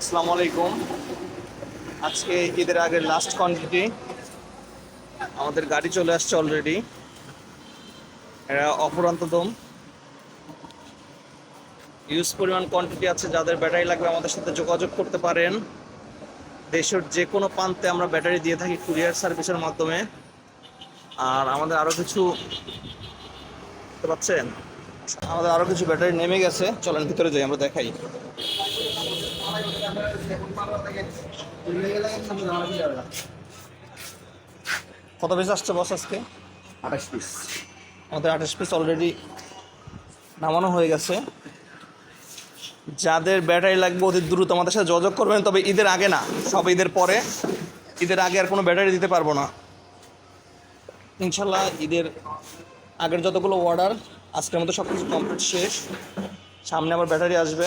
আসসালামু আলাইকুম। আজকে ঈদের আগের লাস্ট কোয়ান্টিটি আমাদের গাড়ি চলে আসছে অলরেডি এরা অপরান্ত দম। ইউজ পরিমাণ কোয়ান্টিটি আছে, যাদের ব্যাটারি লাগবে আমাদের সাথে যোগাযোগ করতে পারেন। দেশের যে কোনো প্রান্তে আমরা ব্যাটারি দিয়ে থাকি কুরিয়ার সার্ভিসের মাধ্যমে। আর আমাদের আরও কিছু পাচ্ছেন? আমাদের আরও কিছু ব্যাটারি নেমে গেছে। চলেন ভিতরে যাই, আমরা দেখাই। কত পিস আসছে বস আজকে? আঠাশ পিস আমাদের আঠাশ পিস অলরেডি নামানো হয়ে গেছে। যাদের ব্যাটারি লাগবে অতি দ্রুত আমাদের সাথে যোগাযোগ করবেন তবে ঈদের আগে না সব ঈদের পরে। ঈদের আগে আর কোনো ব্যাটারি দিতে পারব না। ইনশাল্লাহ ঈদের আগের যতগুলো অর্ডার আজকের মতো সব কিছু কমপ্লিট শেষ। সামনে আবার ব্যাটারি আসবে।